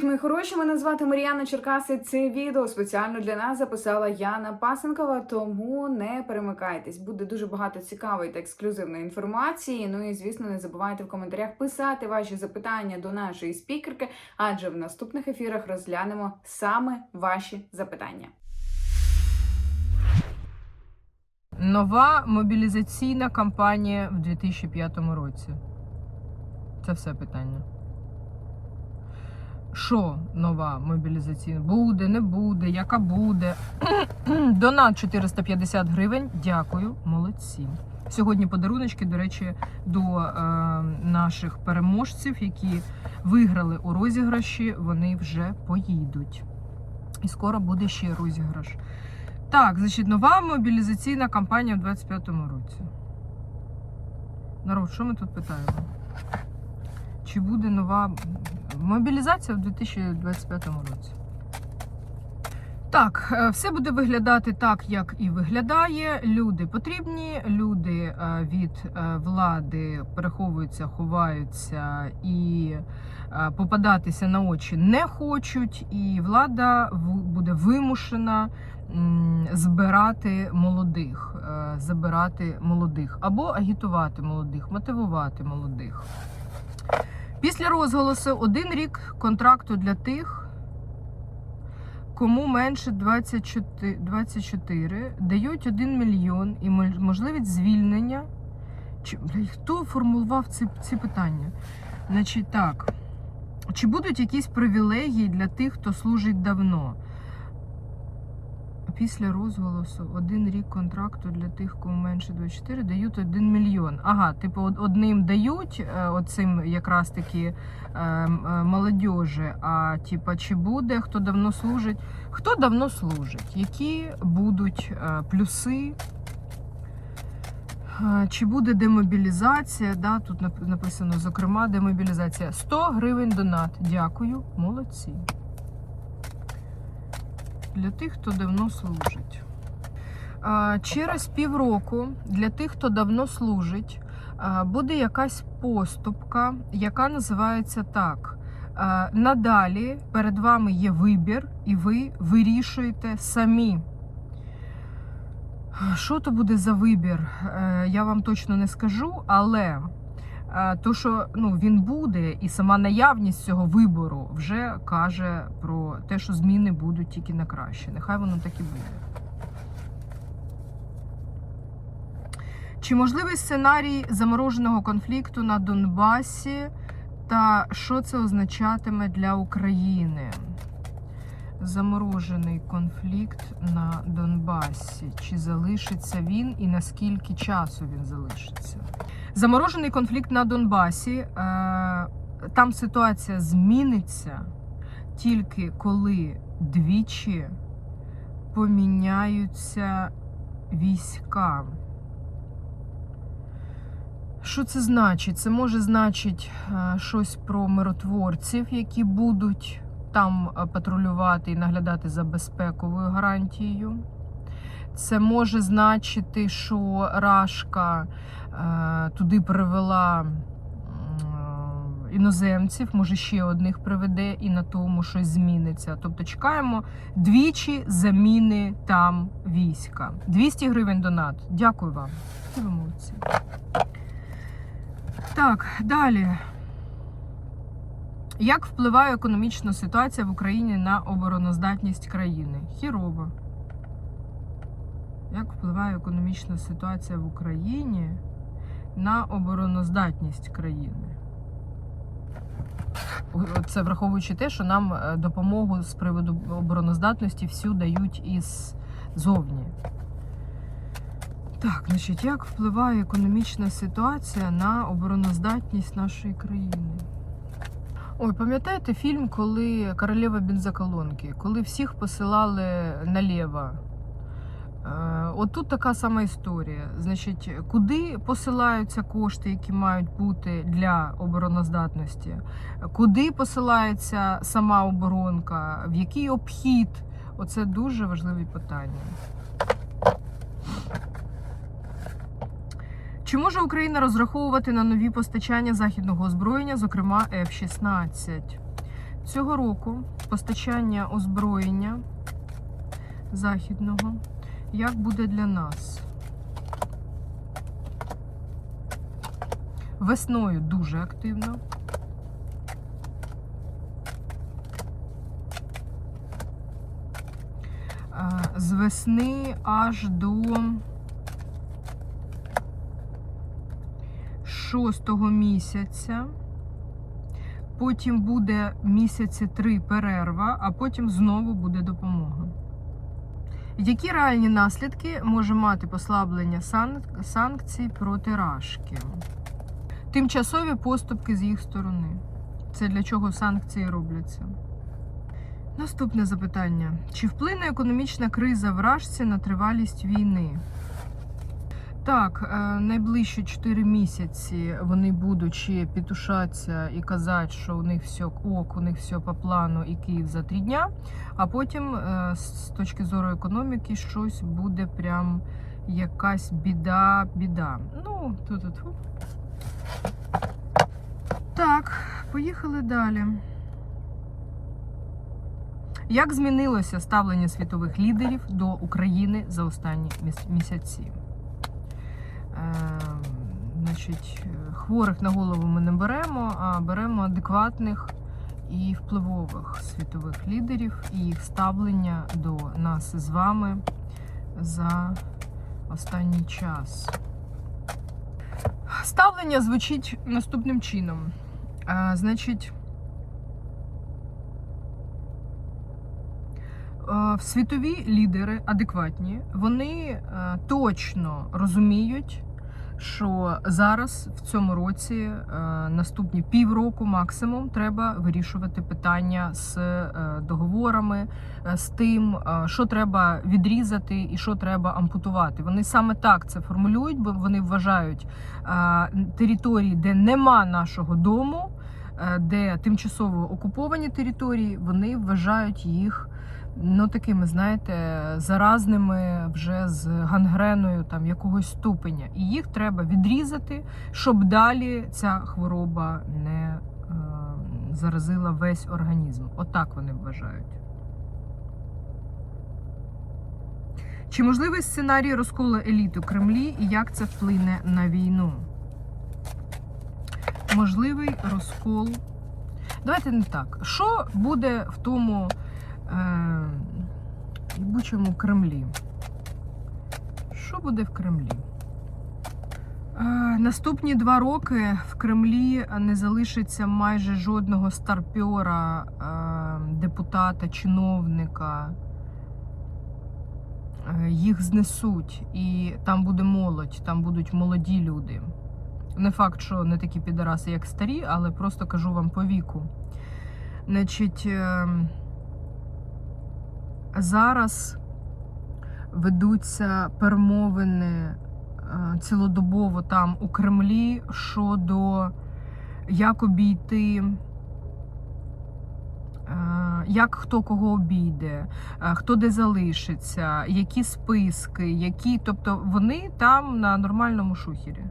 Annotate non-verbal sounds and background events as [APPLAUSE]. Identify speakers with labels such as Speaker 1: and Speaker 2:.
Speaker 1: Привіт, мої хороші! Мене звати Мар'яна Черкаси. Це відео спеціально для нас записала Яна Пасенкова, тому не перемикайтесь. Буде дуже багато цікавої та ексклюзивної інформації. Ну і звісно, не забувайте в коментарях писати ваші запитання до нашої спікерки, адже в наступних ефірах розглянемо саме ваші запитання.
Speaker 2: Нова мобілізаційна кампанія в 2005 році. Це все питання. Що нова мобілізаційна? Буде, не буде, яка буде. [CLEARS THROAT] Донат 450 гривень. Дякую, молодці. Сьогодні подаруночки, до речі, до е, наших переможців, які виграли у розіграші, вони вже поїдуть. І скоро буде ще розіграш. Так, значить, нова мобілізаційна кампанія в 25-му році. Народ, що ми тут питаємо? Чи буде нова мобілізація в 2025 році? Так, е, все буде виглядати так, як і виглядає. Люди потрібні, люди е, від е, влади переховуються, ховаються і попадатися на очі не хочуть, і влада буде вимушена збирати молодих, забирати молодих або агітувати молодих, мотивувати молодих. Після розголосу один рік контракту для тих, кому менше 24, 24 дають 1 мільйон і можливість звільнення. Чи, бля, хто формулював ці, ці питання? Значить так. Чи будуть якісь привілегії для тих, хто служить давно? Після розголосу один рік контракту для тих, кому менше 24, дають 1 мільйон. Ага, типу, одним дають е, оцим якраз таки е, м, е, молодіжі, а типа, чи буде, хто давно служить? Хто давно служить? Які будуть е, плюси? Чи буде демобілізація? Да, тут написано, зокрема, демобілізація. 100 гривень донат. Дякую, молодці. Для тих, хто давно служить. Через півроку для тих, хто давно служить, буде якась поступка, яка називається так. Надалі перед вами є вибір, і ви вирішуєте самі. Що то буде за вибір? Е, Я вам точно не скажу, але то, що ну, він буде, і сама наявність цього вибору вже каже про те, що зміни будуть тільки на краще. Нехай воно так і буде. Чи можливий сценарій замороженого конфлікту на Донбасі та що це означатиме для України? Заморожений конфлікт на Донбасі. Чи залишиться він і наскільки часу він залишиться? Заморожений конфлікт на Донбасі. Е, там ситуація зміниться тільки коли двічі поміняються війська. Що це значить? Це може значить е, щось про миротворців, які будуть там е, патрулювати і наглядати за безпековою гарантією. Це може значити, що Рашка е, туди привела е, іноземців, може ще одних приведе, і на тому щось зміниться. Тобто чекаємо двічі заміни там війська. 200 гривень донат. Дякую вам. Молодці. Так, далі. Як впливає економічна ситуація в Україні на обороноздатність країни? Хірово. Як впливає економічна ситуація в Україні на обороноздатність країни? Це враховуючи те, що нам е, допомогу з приводу обороноздатності всю дають із зовні. Так, значить, як впливає економічна ситуація на обороноздатність нашої країни? Ой, пам'ятаєте фільм, коли королева бензоколонки, коли всіх посилали наліво? Е, От тут така сама історія. Значить, куди посилаються кошти, які мають бути для обороноздатності? Куди посилається сама оборонка? В який обхід? Оце дуже важливі питання. Чи може Україна розраховувати на нові постачання західного озброєння, зокрема F-16? цього року постачання озброєння західного як буде для нас? Весною дуже активно. З весни аж до шостого місяця. Потім буде місяці три перерва, а потім знову буде допомога. Які реальні наслідки може мати послаблення сан- санкцій проти Рашки? Тимчасові поступки з їх сторони. Це для чого санкції робляться? Наступне запитання: чи вплине економічна криза в Рашці на тривалість війни? Так, е, найближчі 4 місяці вони будуть ще пітушатися і казати, що у них все ок, у них все по плану і Київ за три дня. А потім, е, з точки зору економіки, щось буде прям якась біда, біда. Ну, тут. Так, поїхали далі. Як змінилося ставлення світових лідерів до України за останні місяці? Е, значить, хворих на голову ми не беремо, а беремо адекватних і впливових світових лідерів і їх ставлення до нас з вами за останній час. Ставлення звучить наступним чином. Е, Значить, е, світові лідери адекватні, вони точно розуміють, що зараз в цьому році, е, наступні півроку максимум, треба вирішувати питання з е, договорами, е, з тим, що треба відрізати і що треба ампутувати. Вони саме так це формулюють, бо вони вважають території, де нема нашого дому, де тимчасово окуповані території, вони вважають їх ну такими, знаєте, заразними вже з гангреною там якогось ступеня. І їх треба відрізати, щоб далі ця хвороба не е, заразила весь організм. Отак вони вважають. Чи можливий сценарій розколу еліт у Кремлі і як це вплине на війну? Можливий розкол. Давайте не так. Що буде в тому бучому Кремлі? Що буде в Кремлі? Е, наступні два роки в Кремлі не залишиться майже жодного старпьора, е, депутата, чиновника. Е, Їх знесуть, і там буде молодь, там будуть молоді люди. Не факт, що не такі підараси, як старі, але просто кажу вам по віку. Значить, е, зараз ведуться перемовини е, цілодобово там у Кремлі щодо як обійти. е, Як хто кого обійде, е, хто де залишиться, які списки, які, тобто вони там на нормальному шухері.